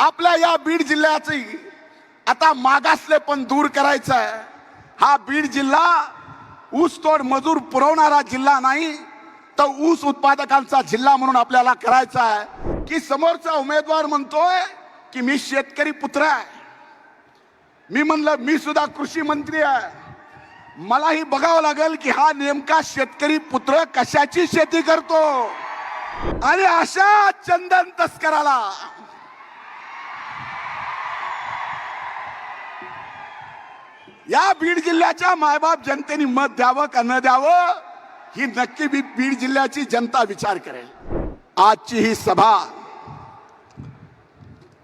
आपल्या या बीड जिल्ह्याची आता मागासले पण दूर करायचं आहे. हा बीड जिल्हा ऊसतोड मजूर पुरवणारा जिल्हा नाही तर ऊस उत्पादकांचा जिल्हा म्हणून आपल्याला करायचा आहे. की समोरचा उमेदवार म्हणतोय की मी शेतकरी पुत्र आहे. मी म्हणलं मी सुद्धा कृषी मंत्री आहे. मलाही बघावं लागेल की हा नेमका शेतकरी पुत्र कशाची शेती करतो? आणि अशा चंदन तस्कराला या बीड जिल्ह्याच्या मायबाप जनतेने मत द्यावं का न द्यावं ही नक्की बी बीड जिल्ह्याची जनता विचार करेल. आजची ही सभा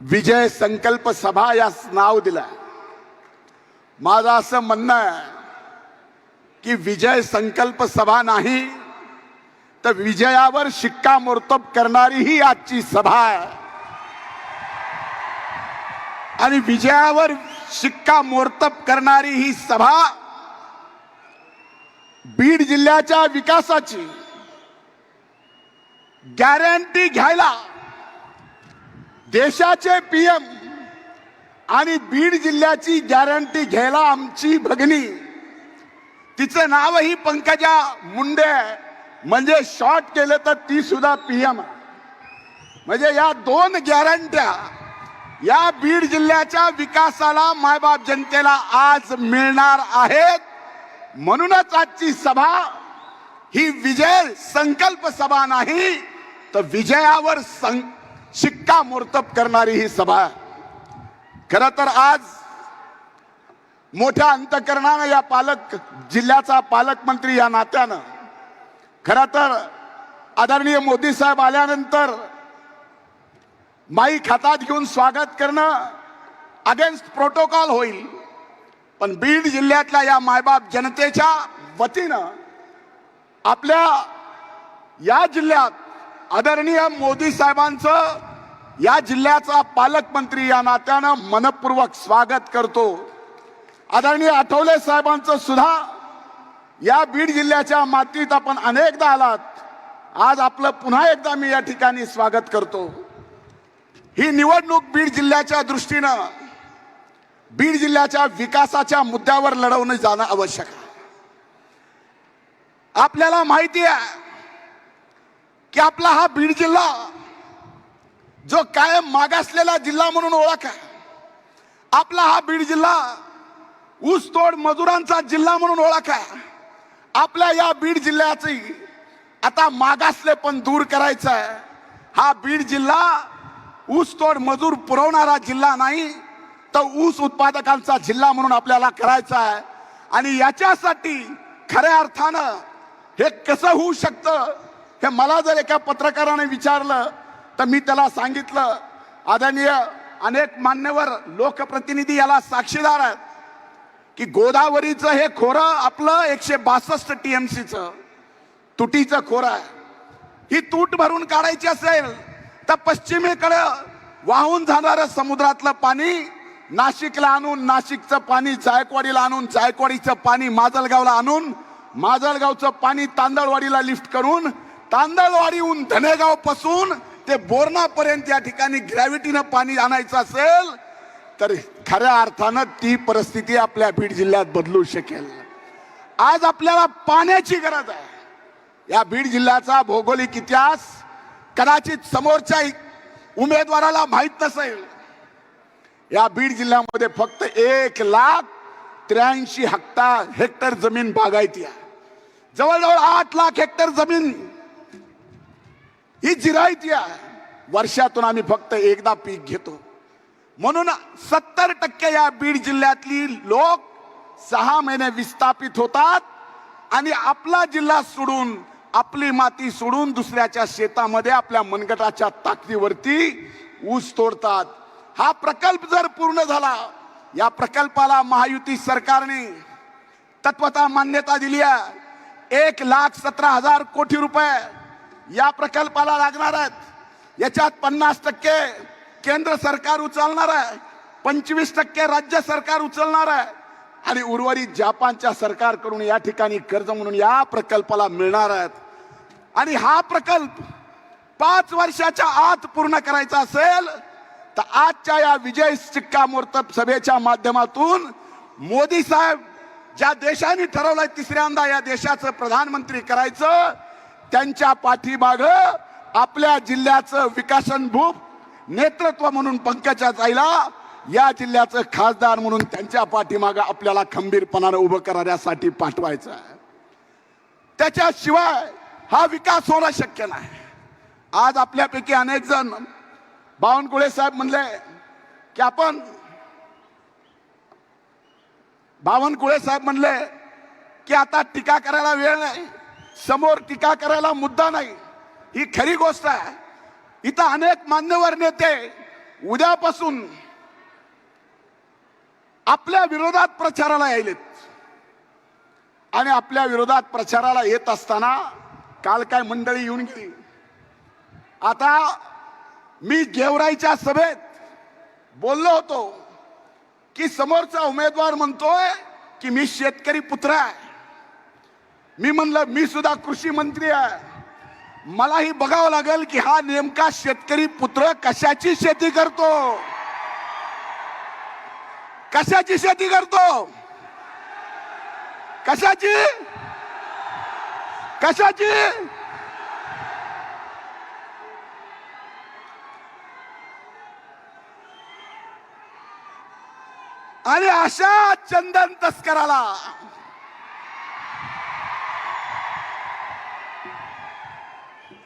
विजय संकल्प सभा या नाव दिलं माझं असं म्हणणं आहे की विजय संकल्प सभा नाही तर विजयावर शिक्कामोर्तब करणारी ही आजची सभा आहे. आणि विजयावर शिक्कामोर्तब करणारी ही सभा बीड जिल्ह्याच्या विकासाची गॅरंटी घ्यायला देशाचे पीएम आणि बीड जिल्ह्याची गॅरंटी घ्यायला आमची भगिनी. तिचं नावही पंकजा मुंडे म्हणजे शॉर्ट केलं तर ती सुद्धा पीएम म्हणजे या दोन गॅरंट्या या बीड जिल्ह्याच्या विकासाला मायबाप जनतेला आज मिळणार आहेत. म्हणूनच आजची सभा ही विजय संकल्प सभा नाही तर विजयावर सं शिक्कामोर्तब करणारी ही सभा. खर तर आज मोठ्या अंतकरणानं या पालक जिल्ह्याचा पालकमंत्री या नात्यानं. खर तर आदरणीय मोदी साहेब आल्यानंतर माईक हातात घेऊन स्वागत करणं अगेन्स्ट प्रोटोकॉल होईल. पण बीड जिल्ह्यातल्या या मायबाप जनतेच्या वतीनं आपल्या या जिल्ह्यात आदरणीय मोदी साहेबांचं या जिल्ह्याचा पालकमंत्री या नात्यानं मनपूर्वक स्वागत करतो. आदरणीय आठवले साहेबांचं सुद्धा या बीड जिल्ह्याच्या मातीत आपण अनेकदा आलात. आज आपलं पुन्हा एकदा मी या ठिकाणी स्वागत करतो. ही निवडणूक बीड जिल्ह्याच्या दृष्टीनं बीड जिल्ह्याच्या विकासाच्या मुद्द्यावर लढवणं जाणं आवश्यक आहे. आपल्याला माहिती आहे की आपला हा बीड जिल्हा जो कायम मागासलेला जिल्हा म्हणून ओळख आहे आपला हा बीड जिल्हा ऊसतोड मजुरांचा जिल्हा म्हणून ओळख आहे. आपल्या या बीड जिल्ह्याची आता मागासले पण दूर करायचं आहे. हा बीड जिल्हा ऊसतोड मजूर पुरवणारा जिल्हा नाही तर ऊस उत्पादकांचा जिल्हा म्हणून आपल्याला करायचा आहे. आणि याच्यासाठी खऱ्या अर्थानं हे कसं होऊ शकतं हे मला जर एका पत्रकाराने विचारलं तर मी त्याला सांगितलं आदरणीय अनेक मान्यवर लोकप्रतिनिधी याला साक्षीदार आहेत की गोदावरीचं हे खोरं आपलं एकशे बासष्ट टीएमसीचं तुटीचं खोरं आहे. ही तूट भरून काढायची असेल तर पश्चिमेकडे वाहून जाणारं समुद्रातलं पाणी नाशिकला आणून नाशिकचं पाणी जायकवाडीला आणून जायकवाडीचं पाणी माजलगावला आणून माजलगावचं पाणी तांदळवाडीला लिफ्ट करून तांदळवाडीहून धनेगावपासून ते बोरणापर्यंत या ठिकाणी ग्रॅव्हिटीनं पाणी आणायचं असेल तर खऱ्या अर्थानं ती परिस्थिती आपल्या बीड जिल्ह्यात बदलू शकेल. आज आपल्याला पाण्याची गरज आहे. या बीड जिल्ह्याचा भौगोलिक इतिहास कदाचित समोरच्या उमेदवाराला माहीत नसेल. या बीड जिल्ह्यामध्ये फक्त एक लाख त्र्याऐंशी हक्ता हेक्टर जमीन बागायती आहे. जवळजवळ आठ लाख हेक्टर जमीन ही जिरायती आहे. वर्षातून आम्ही फक्त एकदा पीक घेतो. म्हणून सत्तर टक्के या बीड जिल्ह्यातली लोक सहा महिने विस्थापित होतात आणि आपला जिल्हा सोडून आपली माती सोडून दुसऱ्याच्या शेतामध्ये आपल्या मनगटाच्या ताकदीवरती ऊस तोडतात. हा प्रकल्प जर पूर्ण झाला या प्रकल्पाला महायुती सरकारने तत्वता मान्यता दिली आहे. एक लाख सतरा हजार कोटी रुपये या प्रकल्पाला लागणार आहेत. याच्यात पन्नास टक्के केंद्र सरकार उचलणार आहे. पंचवीस टक्के राज्य सरकार उचलणार आहे. आणि उर्वरित जपानच्या सरकारकडून या ठिकाणी कर्ज म्हणून या प्रकल्पाला मिळणार आहेत. आणि हा प्रकल्प पाच वर्षाच्या आत पूर्ण करायचा असेल तर आजच्या या विजय शिक्कामोर्तब सभेच्या माध्यमातून मोदी साहेब ज्या देशाने ठरवलंय तिसऱ्यांदा या देशाचं प्रधानमंत्री करायचं त्यांच्या पाठीमाग आपल्या जिल्ह्याचं विकासनभूप नेतृत्व म्हणून पंकजा जायला या जिल्ह्याचं खासदार म्हणून त्यांच्या पाठीमाग आपल्याला खंबीरपणानं उभं करण्यासाठी पाठवायचं आहे. त्याच्याशिवाय हा विकास होणं शक्य नाही. आज आपल्यापैकी अनेक जण बावनकुळे साहेब म्हणले की आपण बावनकुळे साहेब म्हणले की आता टीका करायला वेळ नाही समोर टीका करायला मुद्दा नाही. ही खरी गोष्ट आहे. इथं अनेक मान्यवर नेते उद्यापासून आपल्या विरोधात प्रचाराला यायलेत. आणि आपल्या विरोधात प्रचाराला येत असताना काल काय मंडळी येऊन गेली. आता मी गेवराईच्या सभेत बोललो होतो की समोरचा उमेदवार म्हणतोय की मी शेतकरी पुत्र आहे. मी म्हणलं मी सुद्धा कृषी मंत्री आहे. मलाही बघावं लागेल की हा नेमका शेतकरी पुत्र कशाची शेती करतो? कशाची शेती करतो? कशाची? कशाची? आणि अशा चंदन तस्कराला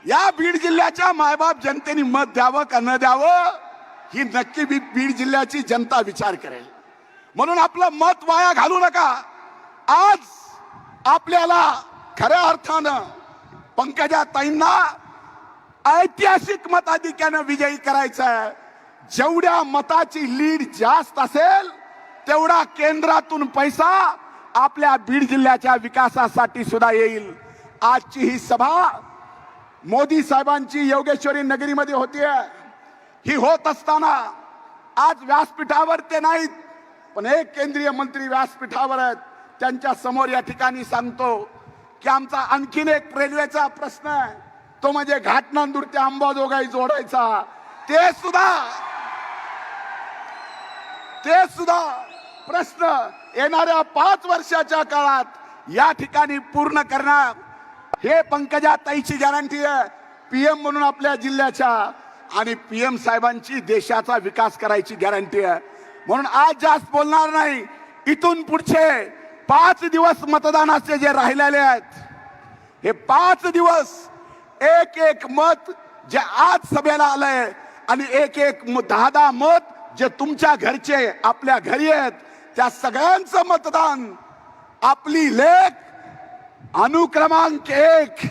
या बीड जिल्ह्याच्या मायबाप जनतेने मत द्यावं का न द्यावं ही नक्की बी- बीड जिल्ह्याची जनता विचार करेल. म्हणून आपलं मत वाया घालू नका. आज आपल्याला खऱ्या अर्थानं पंकजा ताईंना ऐतिहासिक मताधिक्यानं विजयी करायचं आहे जेवढ्या मताची लीड जास्त असेल तेवढा केंद्रातून पैसा आपल्या बीड जिल्ह्याच्या विकासासाठी सुद्धा येईल. आजची ही सभा मोदी साहेबांची योगेश्वरी नगरीमध्ये होतीये. ही होत असताना आज व्यासपीठावर ते नाहीत पण एक केंद्रीय मंत्री व्यासपीठावर आहेत. त्यांच्यासमोर या ठिकाणी सांगतो की आमचा आणखीन एक रेल्वेचा प्रश्न आहे. तो म्हणजे घाटनांदूर ते अंबाजोगाई जोडायचा. ते सुद्धा ते सुद्धा प्रश्न येणाऱ्या पाच वर्षाच्या काळात या ठिकाणी पूर्ण करणार. हे पंकजा ताईची गॅरंटी आहे. पीएम म्हणून आपल्या जिल्ह्याच्या आणि पीएम साहेबांची देशाचा विकास करायची गॅरंटी आहे. म्हणून आज जास्त बोलणार नाही. इथून पुढचे पाच दिवस मतदानाचे जे राहिलेले आहेत हे पाच दिवस एक एक मत जे आज सभेला आलंय आणि एक एक म- दहा दहा मत जे तुमच्या घरचे आपल्या घरी आहेत त्या सगळ्यांचं मतदान आपली लेख अनुक्रमांक एक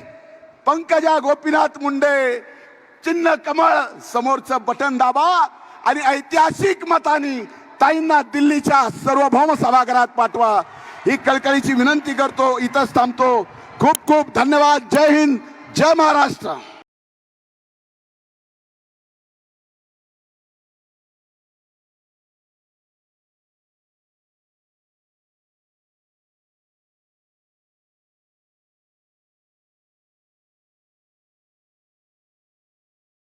पंकजा गोपीनाथ मुंडे चिन्ह कमळ समोरचं बटन दाबा आणि ऐतिहासिक मतानी ताईंना दिल्लीच्या सार्वभौम सभागृहात पाठवा. ही कळकळीची विनंती करतो इथंच थांबतो. खूप खूप धन्यवाद. जय हिंद जय महाराष्ट्र.